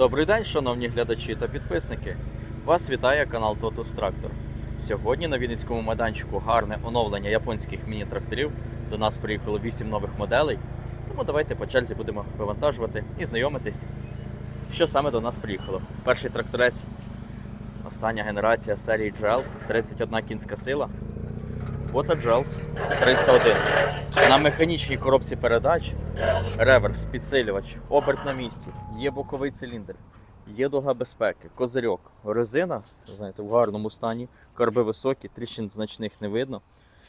Добрий день, шановні глядачі та підписники. Вас вітає канал Totus Tractor. Сьогодні на Вінницькому майданчику гарне оновлення японських міні-тракторів. До нас приїхало 8 нових моделей. Тому давайте по черзі будемо вивантажувати і знайомитись, що саме до нас приїхало. Перший тракторець, остання генерація серії GL, 31 кінська сила. Бота GL 301. На механічній коробці передач реверс, підсилювач, оберт на місці, є боковий циліндр, є дуга безпеки, козирьок, резина, знаєте, в гарному стані, карби високі, тріщин значних не видно.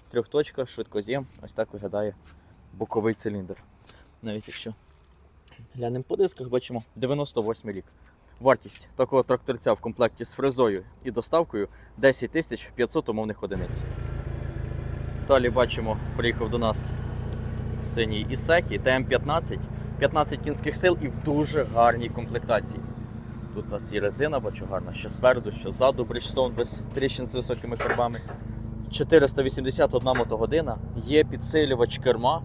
Трьохточка, швидкоз'єм, ось так виглядає боковий циліндр. Навіть якщо глянемо по дисках, бачимо 98 рік. Вартість такого тракторця в комплекті з фрезою і доставкою 10 тисяч 500 умовних одиниць. Далі бачимо, приїхав до нас синій Ісекі ТМ-15, 15 кінських сил і в дуже гарній комплектації. Тут у нас і резина, бачу гарна, що спереду, що ззаду, Bridgestone без тріщин з високими карбами. 481 мотогодина, є підсилювач керма,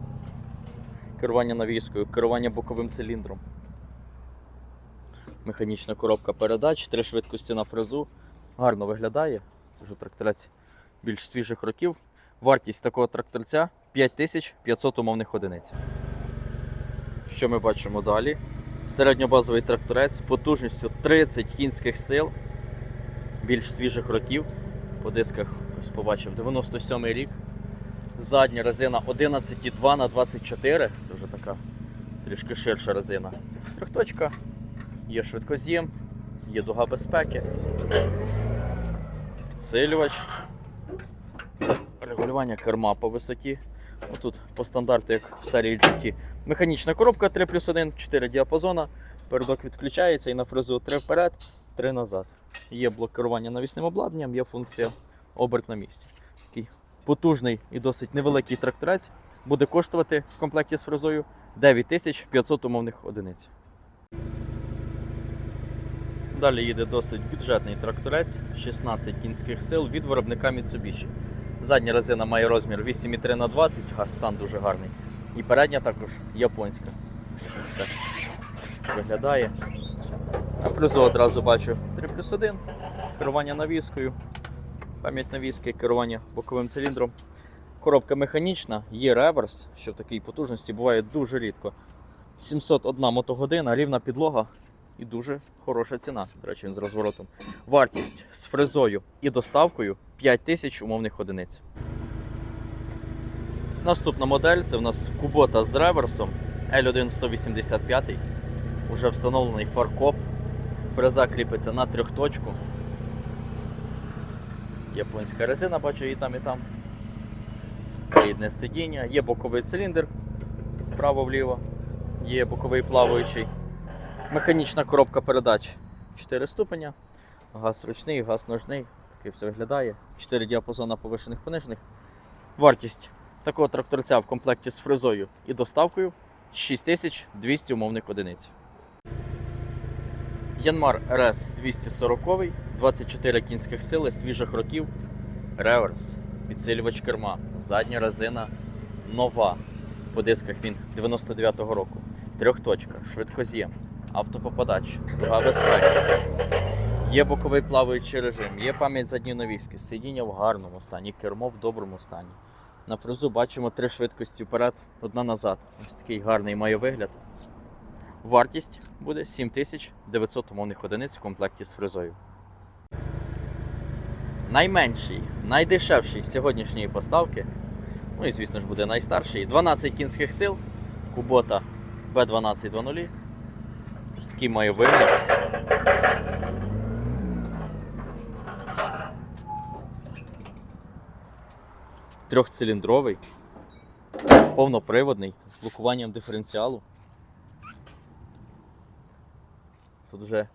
керування навіскою, керування боковим циліндром. Механічна коробка передач, три швидкості на фрезу. Гарно виглядає. Це вже тракторець більш свіжих років. Вартість такого тракторця 5500 умовних одиниць. Що ми бачимо далі? Середньобазовий тракторець потужністю 30 кінських сил, більш свіжих років. По дисках ось побачив 97 й рік. Задня резина 11,2 на 24 Це вже така трішки ширша резина. Трьохточка, є швидкоз'єм, є дуга безпеки, підсилювач, регулювання керма по висоті. Тут по стандарту, як в серії GT. Механічна коробка 3 плюс 1, 4 діапазона. Передок відключається і на фрезу 3 вперед, 3 назад. Є блок керування навісним обладнанням, є функція оберт на місці. Такий потужний і досить невеликий тракторець буде коштувати в комплекті з фрезою 9500 умовних одиниць. Далі їде досить бюджетний тракторець, 16 кінських сил від виробника Mitsubishi. Задня резина має розмір 8,3 на 20, стан дуже гарний. І передня також японська. Ось так виглядає. На фрезу одразу бачу 3 плюс 1, керування навіскою, пам'ять навіски, керування боковим циліндром. Коробка механічна, є реверс, що в такій потужності буває дуже рідко. 701 мотогодина, рівна підлога і дуже хороша ціна. До речі, він з розворотом. Вартість з фрезою і доставкою 5000 умовних одиниць. Наступна модель це в нас Кубота з реверсом L1 185. Уже встановлений фаркоп. Фреза кріпиться на трьохточку. Японська резина, бачу і там, і там. Рідне сидіння, є боковий циліндр вправо-вліво, є боковий плаваючий. Механічна коробка передач 4 ступеня. Газ ручний, газ ножний. Таке все виглядає. 4 діапазона повишених понижених. Вартість такого тракторця в комплекті з фрезою і доставкою 6200 умовних одиниць. Янмар РС 240, 24 кінських сили, свіжих років, реверс, підсилювач керма, задня резина нова. По дисках він 99-го року. Трьохточка, швидкоз'єм, автопопадач, дуга безпеки. Є боковий плаваючий режим, є пам'ять задньої навіски, сидіння в гарному стані, кермо в доброму стані. На фрезу бачимо три швидкості вперед, одна назад. Ось такий гарний має вигляд. Вартість буде 7900 умовних одиниць в комплекті з фрезою. Найменший, найдешевший з сьогоднішньої поставки, ну і звісно ж буде найстарший, 12 кінських сил, Кубота B1220. Такий має вигляд. Трьохциліндровий, повноприводний з блокуванням диференціалу. Тут вже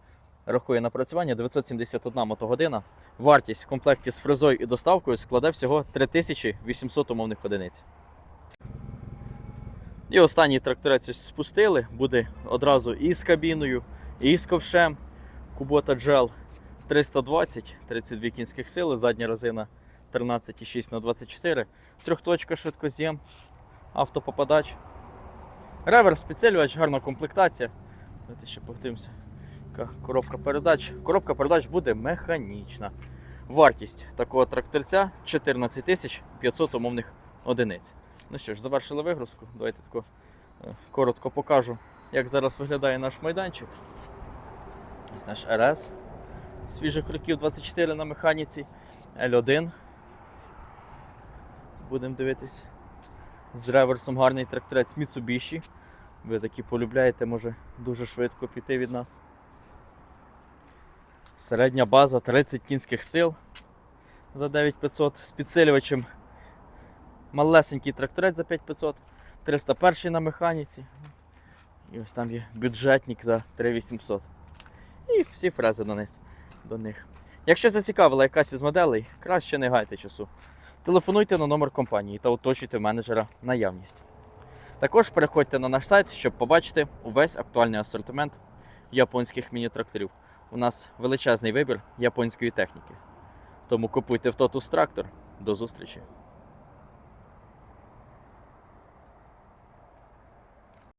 рахує напрацювання 971 мотогодина. Вартість в комплекті з фрезою і доставкою складе всього 3800 умовних одиниць. І останній тракторець спустили, буде одразу і з кабіною, і з ковшем. Кубота Gel 320, 32 кінських сили, задня резина 13,6 на 24, трьохточка швидкоз'єм, автопопадач. Реверс, підсилювач, гарна комплектація. Давайте ще подивимося. Коробка передач. Коробка передач буде механічна. Вартість такого тракторця 14 500 умовних одиниць. Ну що ж, завершили вигрузку. Давайте тако, е, коротко покажу, як зараз виглядає наш майданчик. Ось наш РС. Свіжих років 24 на механіці. L1. Будемо дивитись. З реверсом гарний тракторець Mitsubishi. Ви такі полюбляєте, може дуже швидко піти від нас. Середня база 30 кінських сил за 9500 з підсилювачем. Малесенький тракторець за 5500, 301 на механіці. І ось там є бюджетник за 3800. І всі фрези до них. Якщо зацікавила якась із моделей, краще не гайте часу. Телефонуйте на номер компанії та уточуйте менеджера наявність. Також переходьте на наш сайт, щоб побачити увесь актуальний асортимент японських міні-тракторів. У нас величезний вибір японської техніки. Тому купуйте в Totus трактор. До зустрічі!